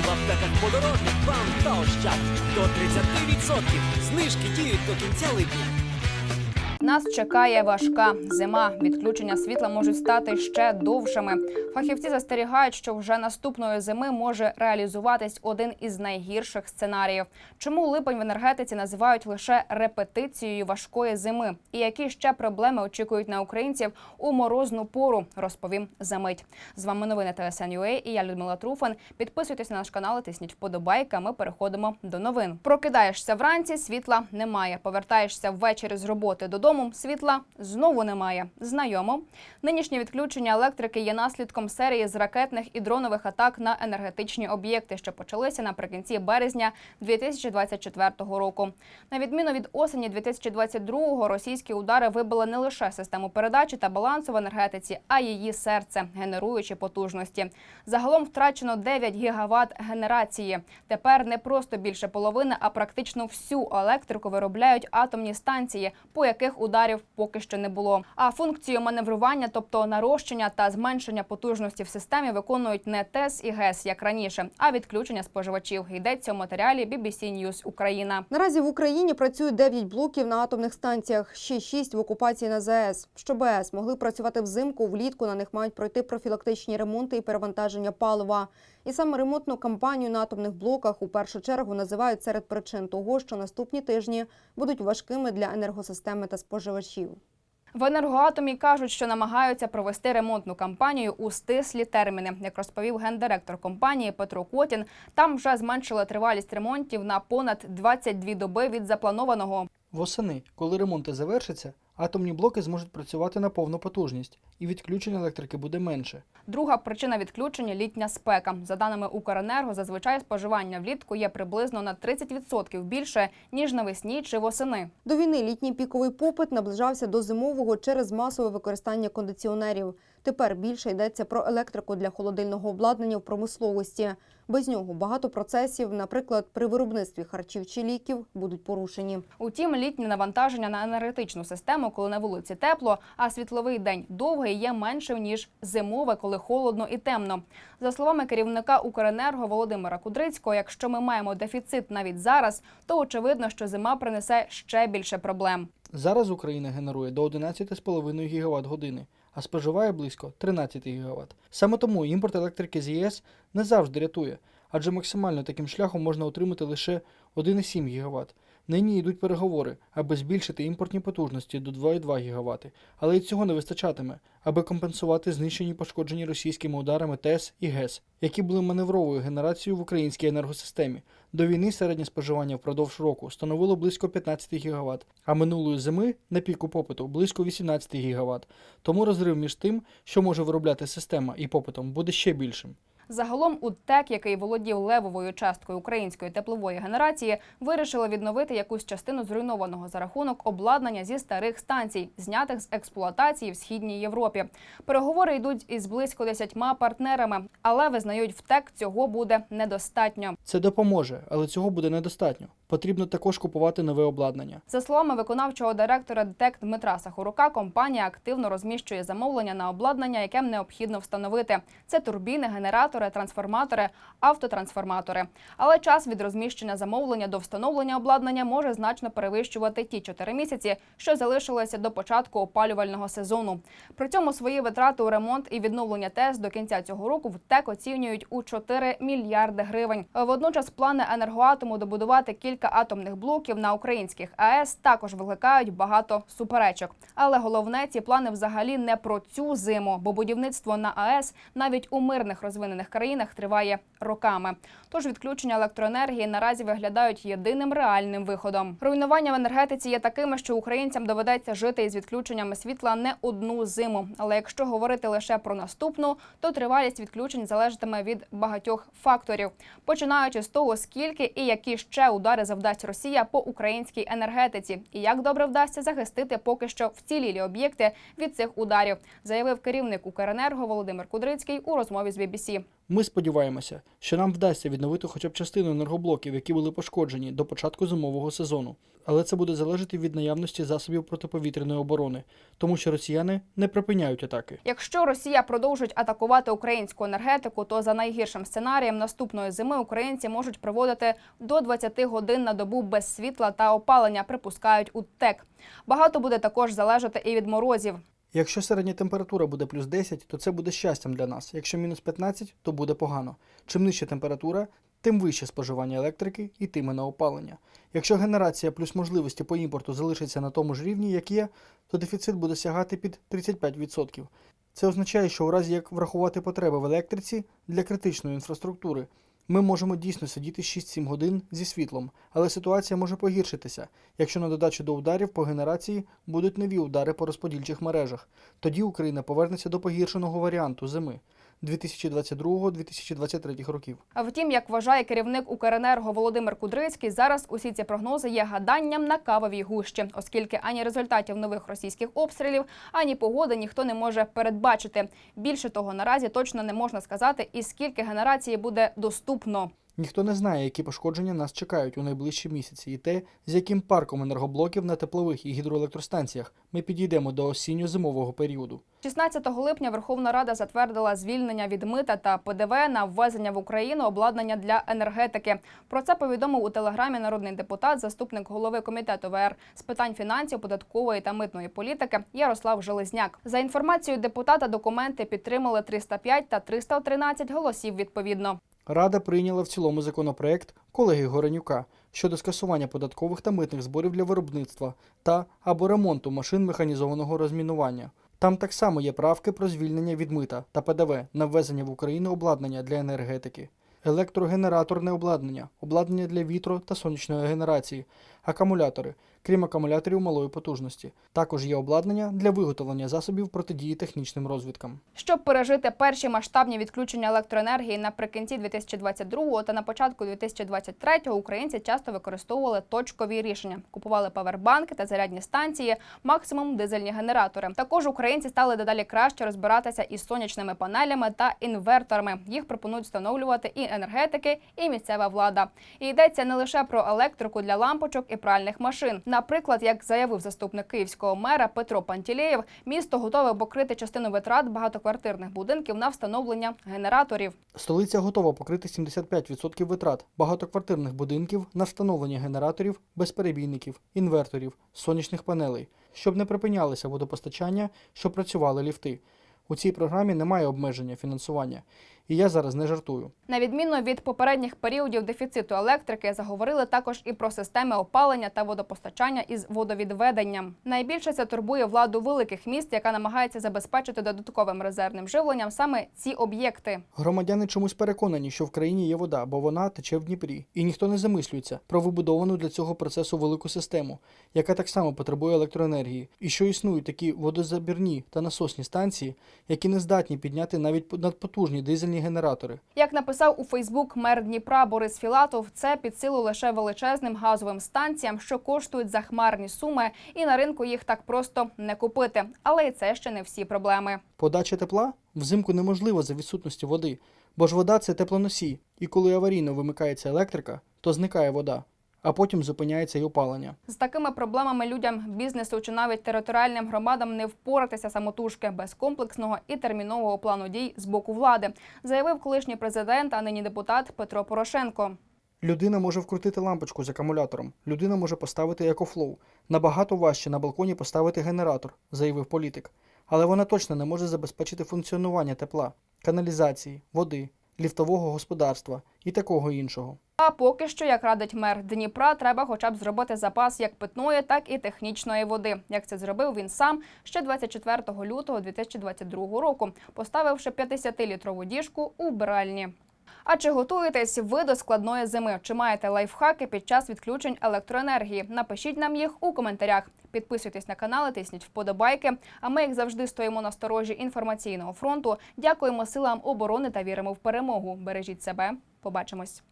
в аптеках подорожник вам та ощад до 30% знижки діють до кінця липня. Нас чекає важка зима. Відключення світла можуть стати ще довшими. Фахівці застерігають, що вже наступної зими може реалізуватись один із найгірших сценаріїв. Чому липень в енергетиці називають лише репетицією важкої зими? І які ще проблеми очікують на українців у морозну пору? Розповім за мить. З вами новини ТСН.UA і я Людмила Труфан. Підписуйтесь на наш канал, тисніть вподобайки. а Ми переходимо до новин. Прокидаєшся вранці, світла немає. Повертаєшся ввечері з роботи додому. Світла знову немає. Знайомо. Нинішнє відключення електрики є наслідком серії з ракетних і дронових атак на енергетичні об'єкти, що почалися наприкінці березня 2024 року. На відміну від осені 2022-го, російські удари вибили не лише систему передачі та балансу в енергетиці, а її серце, генеруючи потужності. Загалом втрачено 9 гігават генерації. Тепер не просто більше половини, а практично всю електрику виробляють атомні станції, по яких ударів поки що не було. А функцію маневрування, тобто нарощення та зменшення потужності в системі, виконують не ТЕС і ГЕС, як раніше, а відключення споживачів. Йдеться у матеріалі BBC News Україна. Наразі в Україні працюють 9 блоків на атомних станціях, ще 6 в окупації на ЗАЕС. Щоб АЕС могли працювати взимку, влітку на них мають пройти профілактичні ремонти і перевантаження палива. І саме ремонтну кампанію на атомних блоках у першу чергу називають серед причин того, що наступні тижні будуть важкими для енергосистеми та споживачів. В енергоатомі кажуть, що намагаються провести ремонтну кампанію у стислі терміни. Як розповів гендиректор компанії Петро Котін, там вже зменшили тривалість ремонтів на понад 22 доби від запланованого. Восени, коли ремонти завершаться, атомні блоки зможуть працювати на повну потужність, і відключення електрики буде менше. Друга причина відключення літня спека. За даними Укренерго, зазвичай споживання влітку є приблизно на 30% більше ніж навесні чи восени. До війни літній піковий попит наближався до зимового через масове використання кондиціонерів. Тепер більше йдеться про електрику для холодильного обладнання в промисловості. Без нього багато процесів, наприклад, при виробництві харчів чи ліків, будуть порушені. Утім, літнє навантаження на енергетичну систему, коли на вулиці тепло, а світловий день довгий, є меншим ніж зимове, коли холодно і темно. За словами керівника Укренерго Володимира Кудрицького, якщо ми маємо дефіцит навіть зараз, то очевидно, що зима принесе ще більше проблем. Зараз Україна генерує до 11,5 ГВт години, а споживає близько 13 ГВт. Саме тому імпорт електрики з ЄС не завжди рятує, адже максимально таким шляхом можна отримати лише 1,7 ГВт. Нині йдуть переговори, аби збільшити імпортні потужності до 2,2 ГВт, але й цього не вистачатиме, аби компенсувати знищені пошкоджені російськими ударами ТЕС і ГЕС, які були маневровою генерацією в українській енергосистемі. До війни середнє споживання впродовж року становило близько 15 ГВт, а минулої зими на піку попиту близько 18 ГВт. Тому розрив між тим, що може виробляти система і попитом, буде ще більшим. Загалом УТЕК, який володів левовою часткою української теплової генерації, вирішили відновити якусь частину зруйнованого за рахунок обладнання зі старих станцій, знятих з експлуатації в східній Європі. Переговори йдуть із близько десятьма партнерами, але визнають, ВТЕК цього буде недостатньо. Це допоможе, але цього буде недостатньо. Потрібно також купувати нове обладнання. За словами виконавчого директора ДТЕК Дмитра Сахорука, компанія активно розміщує замовлення на обладнання, яке необхідно встановити. Це турбіни, генератори, трансформатори, автотрансформатори. Але час від розміщення замовлення до встановлення обладнання може значно перевищувати ті 4 місяці, що залишилися до початку опалювального сезону. При цьому свої витрати у ремонт і відновлення ТЕС до кінця цього року в ТЕК оцінюють у 4 мільярди гривень. Водночас плани енергоатому добудувати кілька атомних блоків на українських АЕС також викликають багато суперечок. Але головне, ці плани взагалі не про цю зиму, бо будівництво на АЕС навіть у мирних розвинених країнах триває роками. Тож відключення електроенергії наразі виглядають єдиним реальним виходом. Руйнування в енергетиці є такими, що українцям доведеться жити із відключеннями світла не одну зиму. Але якщо говорити лише про наступну, то тривалість відключень залежатиме від багатьох факторів, починаючи з того, скільки і які ще удари завдасть Росія по українській енергетиці, і як добре вдасться захистити поки що вцілілі об'єкти від цих ударів, заявив керівник Укренерго Володимир Кудрицький у розмові з BBC. Ми сподіваємося, що нам вдасться відновити хоча б частину енергоблоків, які були пошкоджені до початку зимового сезону. Але це буде залежати від наявності засобів протиповітряної оборони, тому що росіяни не припиняють атаки. Якщо Росія продовжить атакувати українську енергетику, то за найгіршим сценарієм наступної зими українці можуть проводити до 20 годин на добу без світла та опалення, припускають у ТЕК. Багато буде також залежати і від морозів. Якщо середня температура буде плюс 10, то це буде щастям для нас. Якщо мінус 15, то буде погано. Чим нижча температура, тим вище споживання електрики і тиме на опалення. Якщо генерація плюс можливості по імпорту залишиться на тому ж рівні, як є, то дефіцит буде сягати під 35%. Це означає, що у разі як врахувати потреби в електриці для критичної інфраструктури, ми можемо дійсно сидіти 6-7 годин зі світлом, але ситуація може погіршитися, якщо на додачу до ударів по генерації будуть нові удари по розподільчих мережах. Тоді Україна повернеться до погіршеного варіанту зими 2022-2023 років. А Втім, як вважає керівник Укренерго Володимир Кудрицький, зараз усі ці прогнози є гаданням на кавовій гущі, оскільки ані результатів нових російських обстрілів, ані погоди ніхто не може передбачити. Більше того, наразі точно не можна сказати, і скільки генерації буде доступно. Ніхто не знає, які пошкодження нас чекають у найближчі місяці, і те, з яким парком енергоблоків на теплових і гідроелектростанціях ми підійдемо до осінньо-зимового періоду. 16 липня Верховна Рада затвердила звільнення від мита та ПДВ на ввезення в Україну обладнання для енергетики. Про це повідомив у телеграмі народний депутат, заступник голови комітету ВР з питань фінансів, податкової та митної політики Ярослав Железняк. За інформацією депутата, документи підтримали 305 та 313 голосів відповідно. Рада прийняла в цілому законопроект колеги Горенюка щодо скасування податкових та митних зборів для виробництва та або ремонту машин механізованого розмінування. Там так само є правки про звільнення від мита та ПДВ на ввезення в Україну обладнання для енергетики, електрогенераторне обладнання, обладнання для вітро та сонячної генерації, акумулятори, крім акумуляторів малої потужності. Також є обладнання для виготовлення засобів протидії технічним розвідкам. Щоб пережити перші масштабні відключення електроенергії наприкінці 2022 та на початку 2023 українці часто використовували точкові рішення, купували павербанки та зарядні станції, максимум дизельні генератори. Також українці стали дедалі краще розбиратися із сонячними панелями та інверторами. Їх пропонують встановлювати і енергетики, і місцева влада. І йдеться не лише про електрику для лампочок і пральних машин. Наприклад, як заявив заступник київського мера Петро Пантілеєв, місто готове покрити частину витрат багатоквартирних будинків на встановлення генераторів. Столиця готова покрити 75% витрат багатоквартирних будинків на встановлення генераторів, безперебійників, інверторів, сонячних панелей, щоб не припинялися водопостачання, щоб працювали ліфти. У цій програмі немає обмеження фінансування, і я зараз не жартую. На відміну від попередніх періодів дефіциту електрики, заговорили також і про системи опалення та водопостачання із водовідведенням. Найбільше це турбує владу великих міст, яка намагається забезпечити додатковим резервним живленням саме ці об'єкти. Громадяни чомусь переконані, що в країні є вода, бо вона тече в Дніпрі, і ніхто не замислюється про вибудовану для цього процесу велику систему, яка так само потребує електроенергії, і що існують такі водозабірні та насосні станції, які не здатні підняти навіть надпотужні дизельні генератори. Як написав у Фейсбук мер Дніпра Борис Філатов, це під силу лише величезним газовим станціям, що коштують захмарні суми, і на ринку їх так просто не купити. Але і це ще не всі проблеми. Подача тепла взимку неможлива за відсутності води, бо ж вода це теплоносій, і коли аварійно вимикається електрика, то зникає вода, а потім зупиняється й опалення. З такими проблемами людям, бізнесу чи навіть територіальним громадам не впоратися самотужки без комплексного і термінового плану дій з боку влади, заявив колишній президент, а нині депутат Петро Порошенко. Людина може вкрутити лампочку з акумулятором, людина може поставити екофлоу. Набагато важче на балконі поставити генератор, заявив політик. Але вона точно не може забезпечити функціонування тепла, каналізації, води, ліфтового господарства і такого іншого. А поки що, як радить мер Дніпра, треба хоча б зробити запас як питної, так і технічної води. Як це зробив він сам ще 24 лютого 2022 року, поставивши 50-літрову діжку у вбиральні. А чи готуєтесь ви до складної зими? Чи маєте лайфхаки під час відключень електроенергії? Напишіть нам їх у коментарях. Підписуйтесь на канал, тисніть вподобайки. А ми, як завжди, стоїмо на сторожі інформаційного фронту. Дякуємо силам оборони та віримо в перемогу. Бережіть себе. Побачимось.